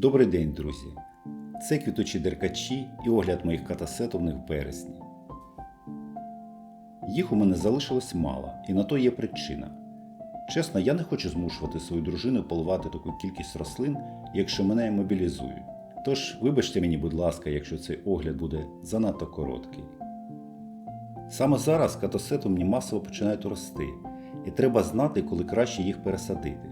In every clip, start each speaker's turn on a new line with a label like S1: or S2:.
S1: Добрий день, друзі! Це квітучі деркачі і огляд моїх катасетовних в березні. Їх у мене залишилось мало, і на то є причина. Чесно, я не хочу змушувати свою дружину поливати таку кількість рослин, якщо мене мобілізують. Тож, вибачте мені, будь ласка, якщо цей огляд буде занадто короткий. Саме зараз катасетумні масово починають рости, і треба знати, коли краще їх пересадити.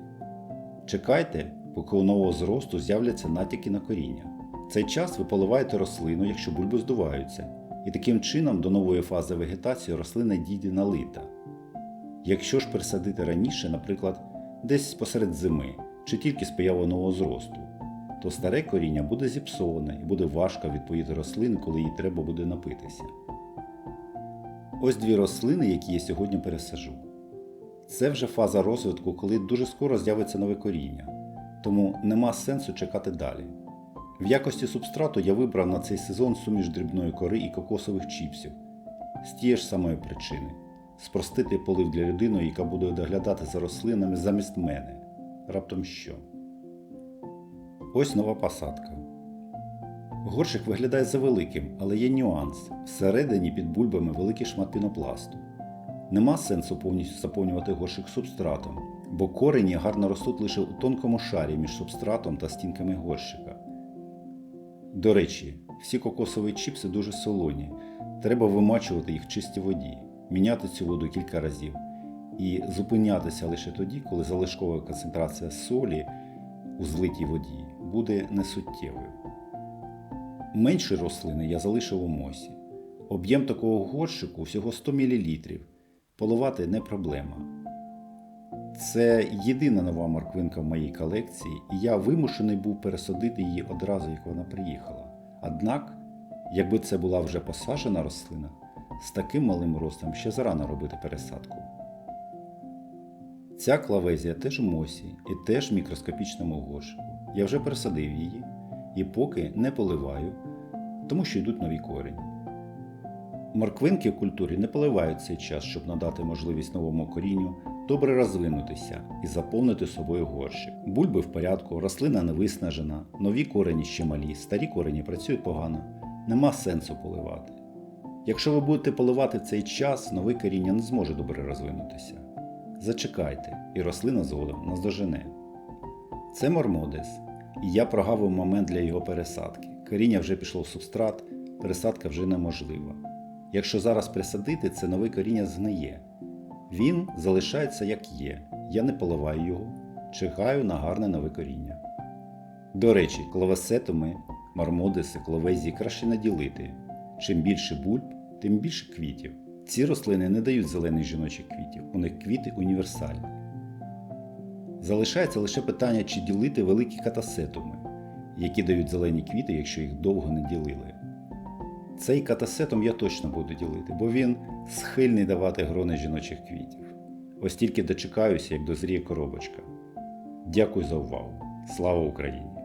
S1: Чекайте, поки нового зросту з'являться натяки на коріння. В цей час ви поливаєте рослину, якщо бульби здуваються, і таким чином до нової фази вегетації рослина дійде налита. Якщо ж пересадити раніше, наприклад, десь посеред зими чи тільки з появою нового зросту, то старе коріння буде зіпсоване і буде важко відповіти рослини, коли їй треба буде напитися. Ось дві рослини, які я сьогодні пересажу. Це вже фаза розвитку, коли дуже скоро з'явиться нове коріння, тому нема сенсу чекати далі. В якості субстрату я вибрав на цей сезон суміш дрібної кори і кокосових чіпсів з тієї ж самої причини спростити полив для людини, яка буде доглядати за рослинами замість мене. Раптом що? Ось нова посадка. Горшик виглядає завеликим, але є нюанс. Всередині під бульбами великий шмат пінопласту. Нема сенсу повністю заповнювати горшик субстратом, бо корені гарно ростуть лише у тонкому шарі між субстратом та стінками горщика. До речі, всі кокосові чіпси дуже солоні, треба вимачувати їх в чистій воді, міняти цю воду кілька разів і зупинятися лише тоді, коли залишкова концентрація солі у злитій воді буде несуттєвою. Менші рослини я залишив у мосі. Об'єм такого горщику всього 100 мл. Поливати не проблема. Це єдина нова морквинка в моїй колекції, і я вимушений був пересадити її одразу, як вона приїхала. Однак, якби це була вже посаджена рослина, з таким малим ростом ще зарано робити пересадку. Ця клавезія теж у мосі і теж в мікроскопічному горшику. Я вже пересадив її і поки не поливаю, тому що йдуть нові корені. Морквинки в культурі не поливають цей час, щоб надати можливість новому корінню добре розвинутися і заповнити собою горщик. Бульби в порядку, рослина не виснажена, нові корені ще малі, старі корені працюють погано, нема сенсу поливати. Якщо ви будете поливати в цей час, нове коріння не зможе добре розвинутися. Зачекайте, і рослина згодом наздожене. Це мормодес, і я прогавив момент для його пересадки. Коріння вже пішло в субстрат, пересадка вже неможлива. Якщо зараз присадити, це нове коріння згниє. Він залишається як є. Я не поливаю його, чекаю на гарне нове коріння. До речі, клавесетами, мармодиси, кловезії краще не ділити. Чим більше бульб, тим більше квітів. Ці рослини не дають зелених жіночих квітів, у них квіти універсальні. Залишається лише питання, чи ділити великі катасетуми, які дають зелені квіти, якщо їх довго не ділили. Цей катасетом я точно буду ділити, бо він схильний давати грони жіночих квітів. Ось тільки дочекаюся, як дозріє коробочка. Дякую за увагу. Слава Україні!